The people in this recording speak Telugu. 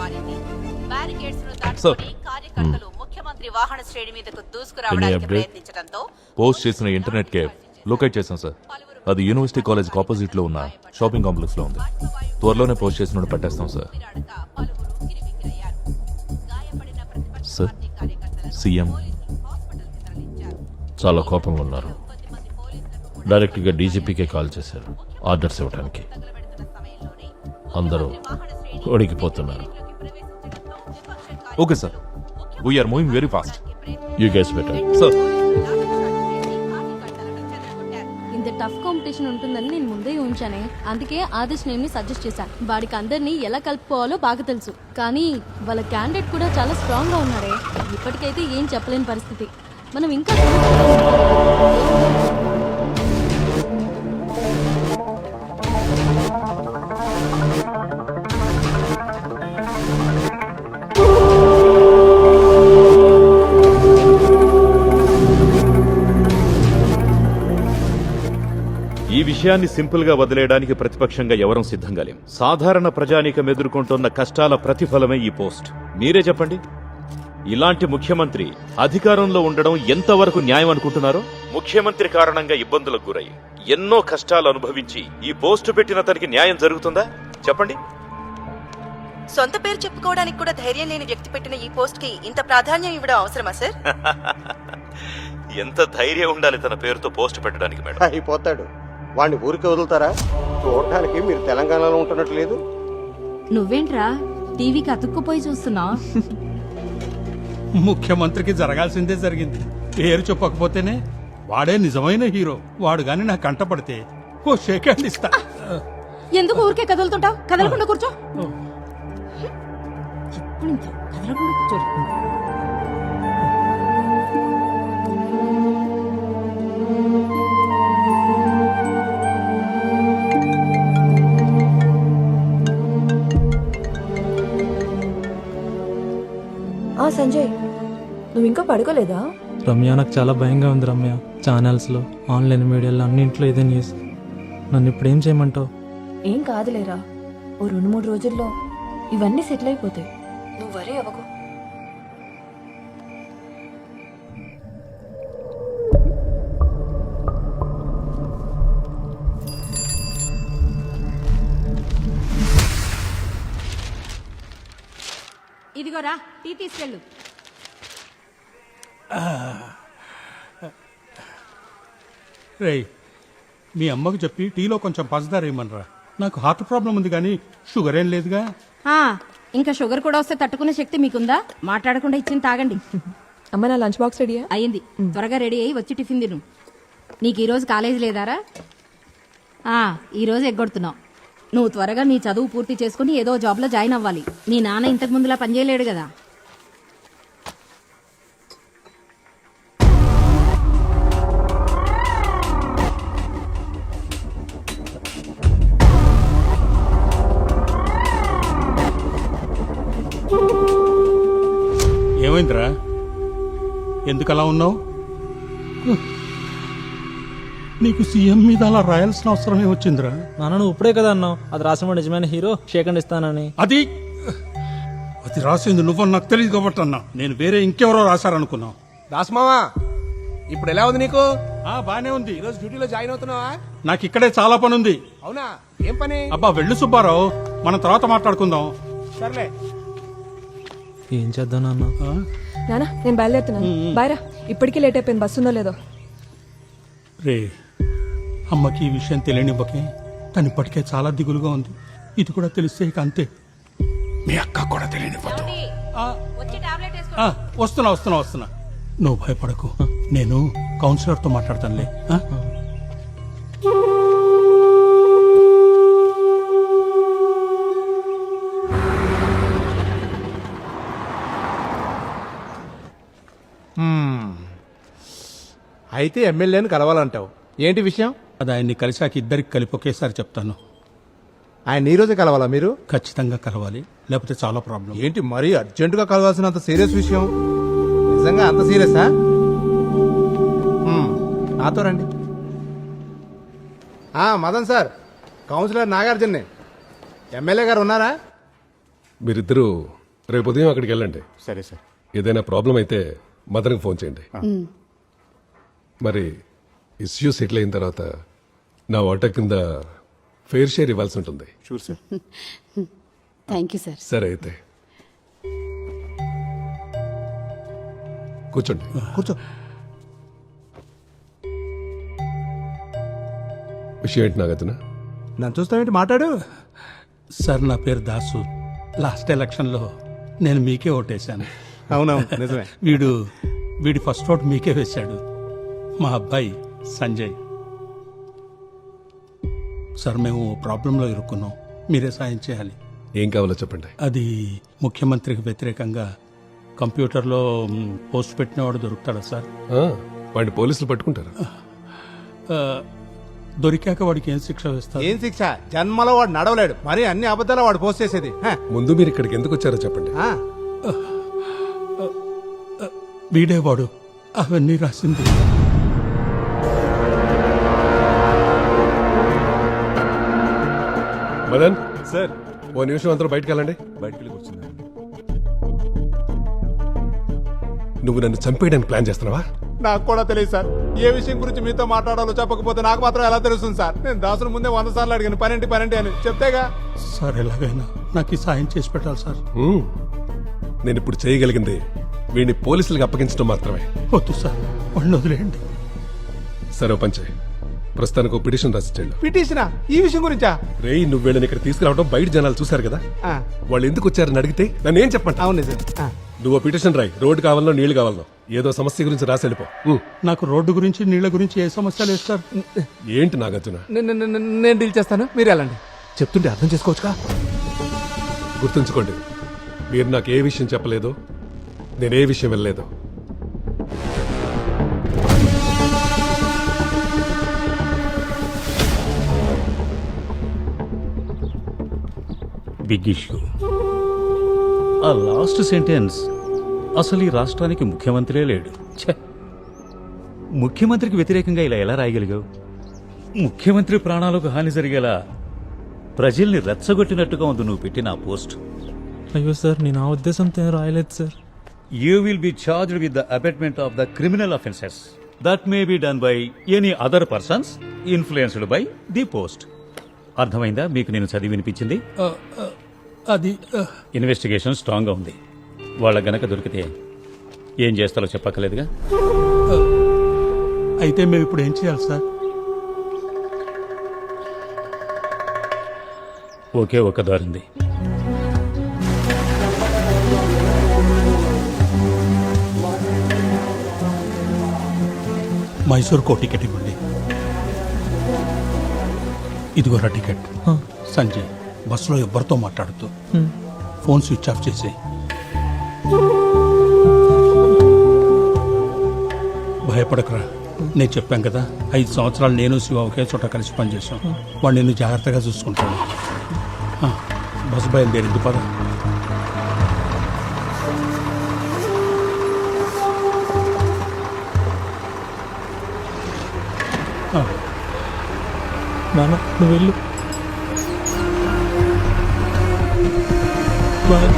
మారింది. బ్యారికేడ్స్ను దాటుకొని కార్యకర్తలు ముఖ్యమంత్రి వాహన శ్రేణి మీదకు దూసుకురావడానికి update? ప్రయత్నించడంతో పోస్ట్ చేసిన ఇంటర్నెట్ కేఫ్ లొకేట్ చేశాం సార్ అది యూనివర్సిటీ కాలేజ్ ఆపోజిట్లో ఉన్న షాపింగ్ కాంప్లెక్స్లో ఉంది. త్వరలోనే పోస్ట్ చేసిన పట్టేస్తాం సార్ సార్ సీఎం చాలా కోపంగా ఉన్నారు. డైరెక్ట్గా డీజీపీకే కాల్ చేశారు. ఆర్డర్స్ ఇవ్వడానికి సమయంలోనే అందరూ వాహన okay sir we are moving very fast you guess better sir ఇంత టఫ్ కాంపిటీషన్ ఉంటుందని నేను ముందే ఊహించానే. అందుకే ఆదర్శ్ నేమ్ని సజెస్ట్ చేశాను. వాడికి అందరినీ ఎలా కలుపుకోవాలో బాగా తెలుసు. కానీ వాళ్ళ క్యాండిడేట్ కూడా చాలా స్ట్రాంగ్గా ఉన్నాడే ఇప్పటికైతే ఏం చెప్పలేని పరిస్థితి. మనం ఇంకా విషయాన్ని సింపుల్గా వదిలేయడానికి ప్రతిపక్షంగా ఎవరం సిద్ధంగా లేం సాధారణ ప్రజానీకం ఎదుర్కొంటున్న కష్టాల ప్రతిఫలమే ఈ పోస్ట్. మీరే చెప్పండి. ఇలాంటి ముఖ్యమంత్రి అధికారంలో ఉండడం ఎంతవరకు న్యాయం అనుకుంటున్నారో? ముఖ్యమంత్రి కారణంగా ఇబ్బందులకు గురై ఎన్నో కష్టాలు అనుభవించి ఈ పోస్టు పెట్టిన అతనికి న్యాయం జరుగుతుందా? చెప్పండి. సొంత పేరు చెప్పుకోవడానికి కూడా ధైర్యం లేని వ్యక్తి పెట్టిన ఈ పోస్ట్కి ఇంత ప్రాధాన్యం ఇవ్వడం అవసరమా సార్? ఎంత ధైర్యం ఉండాలి తన పేరుతో పోస్ట్ పెట్టడానికి మేడం? అయిపోతాడు. వాడిని ఊరికి వదులుతారా? చూడటానికి మీరు తెలంగాణలో ఉంటున్నట్టు లేదు. నువ్వేంట్రా టీవీకి అతుక్కుపోయి చూస్తున్నావు? ముఖ్యమంత్రికి జరగాల్సిందే జరిగింది. పేరు చెప్పకపోతేనే వాడే నిజమైన హీరో. వాడు గాని నాకు కంటపడితే ఓ షేక్ హ్యాండ్ ఇస్తా. ఎందుకు ఊరికే కదులుతుంటావు? కదలకుండా కూర్చో. కదలకుండా కూర్చో. సంజయ్ నువ్వు ఇంకా పడుకోలేదా? రమ్య నాకు చాలా భయంగా ఉంది రమ్య. ఛానల్స్లో ఆన్లైన్ మీడియాలో అన్నింట్లో ఇదే న్యూస్ నన్ను ఇప్పుడు ఏం చేయమంటావు? ఏం కాదులేరా. ఓ రెండు మూడు రోజుల్లో ఇవన్నీ సెటిల్ అయిపోతాయి. నువ్వు వరే అవ్వకు. ఇదిగోరా టీ తీసుకెళ్ళు. రేయ్ మీ అమ్మకు చెప్పి టీలో కొంచెం పంచదార ఇమ్మనరా నాకు హార్ట్ ప్రాబ్లం ఉంది కానీ షుగర్ ఏం లేదుగా? ఆ, ఇంకా షుగర్ కూడా వస్తే తట్టుకునే శక్తి మీకుందా? మాట్లాడకుండా ఇచ్చింది తాగండి. అమ్మ నా లంచ్ బాక్స్ రెడీయా? అయింది త్వరగా రెడీ అయ్యి వచ్చి టిఫిన్ తిను. నీకు ఈరోజు కాలేజీ లేదారా? ఆ, ఈరోజు ఎగ్గొడుతున్నావు. నువ్వు త్వరగా నీ చదువు పూర్తి చేసుకుని ఏదో జాబ్లో జాయిన్ అవ్వాలి. నీ నాన్న ఇంతకు ముందులా పనిచేయలేడు కదా. ఏమైందిరా ఎందుకు అలా ఉన్నావు? నీకు సీఎం మీద అలా రాయాల్సిన అవసరం ఏమొచ్చిందిరా నాన్న నువ్వు ఇప్పుడే కదా అన్నావు. అది రాసిన నిజమైన హీరో షేకండ్ ఇస్తానని. అది? అది రాసింది నువ్వు నాకు తెలియదు కాబట్టి అన్నా. నేను వేరే ఇంకెవరో రాశారనుకున్నావు. దాసమావా ఇప్పుడు ఎలా ఉంది నీకు? ఆ బానే ఉంది. ఈరోజు డ్యూటీలో జాయిన్ అవుతున్నావా? నాకు ఇక్కడే చాలా పని ఉంది అవునా? ఏం పని? అబ్బా వెళ్ళు సుబ్బారావు. మనం తర్వాత మాట్లాడుకుందాం. సర్లే. ఏం చేద్దాం నాన్న? నానా నేను బయలుదేరుతున్నాను. బాయ్ రా ఇప్పటికీ లేట్ అయిపోయింది. బస్సు ఉందో లేదో? రే అమ్మకి ఈ విషయం తెలియనివ్వకే తను ఇప్పటికే చాలా దిగులుగా ఉంది. ఇది కూడా తెలిస్తే ఇక అంతే. మీ అక్క కూడా తెలియనివ్వదు. ఆ, వచ్చి టాబ్లెట్ వేసుకో ఆ, వస్తున్నా వస్తున్నా వస్తున్నా. నువ్వు భయపడకు. నేను కౌన్సిలర్తో మాట్లాడతానులే. ఆ? అయితే ఎమ్మెల్యేని కలవాలంటావు. ఏంటి విషయం? అది ఆయన్ని కలిశాక ఇద్దరికి కలిపి ఒకేసారి చెప్తాను. ఆయన ఈ రోజే కలవాలా మీరు? ఖచ్చితంగా కలవాలి. లేకపోతే చాలా ప్రాబ్లం. ఏంటి మరీ అర్జెంటుగా కలవాల్సినంత సీరియస్ విషయం? నిజంగా అంత సీరియసా నాతో రండి. ఆ, మదన్ సార్. కౌన్సిలర్ నాగార్జునే ఎమ్మెల్యే గారు ఉన్నారా? మీరిద్దరూ రేపు ఉదయం అక్కడికి వెళ్ళండి. సరే సార్. ఏదైనా ప్రాబ్లం అయితే మదర్కి ఫోన్ చేయండి. మరి ఇష్యూ సెటిల్ అయిన తర్వాత నా వాటా కింద ఫెయిర్ షేర్ ఇవ్వాల్సి ఉంటుంది. Sure sir thank you sir సరే అయితే. కూర్చోండి. కూర్చో. విషయం ఏంటి నాగతన నన్ను చూస్తావేంటి? మాట్లాడు. సార్ నా పేరు దాసు. లాస్ట్ ఎలక్షన్లో నేను మీకే ఓటేశాను. అవునవును నిజమే. వీడు వీడి ఫస్ట్ ఓట్ మీకే వేశాడు. మా అబ్బాయి సంజయ్. సార్ మేము ప్రాబ్లంలో ఇరుక్కున్నాం. మీరే సాయం చేయాలి. ఏం కావాలో చెప్పండి. అది ముఖ్యమంత్రికి వ్యతిరేకంగా కంప్యూటర్లో పోస్ట్ పెట్టినవాడు దొరుకుతాడా సార్? ఆ, వాడిని పోలీసులు పట్టుకుంటారు? దొరికాక వాడికి ఏం శిక్ష వేస్తారు? ఏం శిక్ష? జన్మలో వాడు నడవలేడు. మరి అన్ని అబద్ధాలు వాడు పోస్ట్ చేసేది. ముందు మీరు ఇక్కడికి ఎందుకు వచ్చారో చెప్పండి. ఆ, వీడే వాడు అవన్నీ రాసింది. మదన్ సార్. ఓ నిమిషం అందరూ బయటకు వెళ్ళండి. బయటికి వెళ్ళి కూర్చున్నాను. నువ్వు నన్ను చంపేయడానికి ప్లాన్ చేస్తున్నావా? నాకు కూడా తెలియదు సార్. ఏ విషయం గురించి మీతో మాట్లాడాలో చెప్పకపోతే నాకు మాత్రం ఎలా తెలుస్తుంది సార్? నేను దాసును ముందే వంద సార్లు అడిగాను పనేంటి పనేంటి అని. చెప్తేగా? సార్ ఎలాగైనా నాకు ఈ సాయం చేసి పెట్టాలి సార్. నేను ఇప్పుడు చేయగలిగింది వీడిని పోలీసులకు అప్పగించడం మాత్రమే. వద్దు సార్ వాళ్ళు వదిలేయండి. సరే చేయి. ప్రస్తుతానికి ఒక పిటిషన్ రాసిచ్చాడు. పిటిషనా? ఈ విషయం గురించా? రేయ్ నువ్వు వీళ్ళని ఇక్కడ తీసుకురావడం బయట జనాలు చూశారు కదా? ఆ, వాళ్ళు ఎందుకు వచ్చారని అడిగితే నన్ను ఏం చెప్పంట అవును ఆ. నువ్వు ఓ పిటిషన్ రాయి. రోడ్డు కావాలనో నీళ్ళు కావాలనో ఏదో సమస్య గురించి రాసి వెళ్ళిపో. హ్మ్. నాకు రోడ్డు గురించి నీళ్ళ గురించి ఏ సమస్య లేదు సార్. ఏంటి నాగార్జున? నే- నే- నే- నేను డీల్ చేస్తాను. మీరు వెళ్ళండి. చెప్తుంటే అర్థం చేసుకోవచ్చుగా? గుర్తుంచుకోండి. మీరు నాకు ఏ విషయం చెప్పలేదు నేను ఏ విషయం వెళ్ళలేదు బిగ్ ఇష్యూ. ఆ లాస్ట్ సెంటెన్స్ అసలు ఈ రాష్ట్రానికి ముఖ్యమంత్రే లేడు. ఛే! ముఖ్యమంత్రికి వ్యతిరేకంగా ఇలా ఎలా రాయగలిగావు? ముఖ్యమంత్రి ప్రాణాలకు హాని జరిగేలా ప్రజల్ని రెచ్చగొట్టినట్టుగా ఉంది నువ్వు పెట్టిన ఆ పోస్ట్. అయ్యో సార్ నేను ఆ ఉద్దేశంతో ఏం రాయలేదు sir. You will be charged with the abetment of the criminal offences that may be done by any other persons influenced by the post అర్థమైందా? మీకు నేను చదివి వినిపించింది? అది ఇన్వెస్టిగేషన్ స్ట్రాంగ్గా ఉంది. వాళ్ళ గనక దొరికితే ఏం చేస్తారో చెప్పక్కర్లేదుగా? అయితే మేము ఇప్పుడు ఏం చేయాలి సార్? ఒకే ఒక దారింది మైసూర్కో టికెట్ ఇవ్వండి. ఇదిగోరా టికెట్. సంజయ్ బస్సులో ఎవ్వరితో మాట్లాడుతూ ఫోన్ స్విచ్ ఆఫ్ చేసి భయపడకరా. నేను చెప్పాను కదా ఐదు సంవత్సరాలు నేను శివ ఒకే చోట కలిసి పనిచేసాం వాడు నిన్ను జాగ్రత్తగా చూసుకుంటాడు. ఆ, బస్సు బయలుదేరింది పద. ఆ. నాన్న నువ్వు వెళ్ళు బాయ్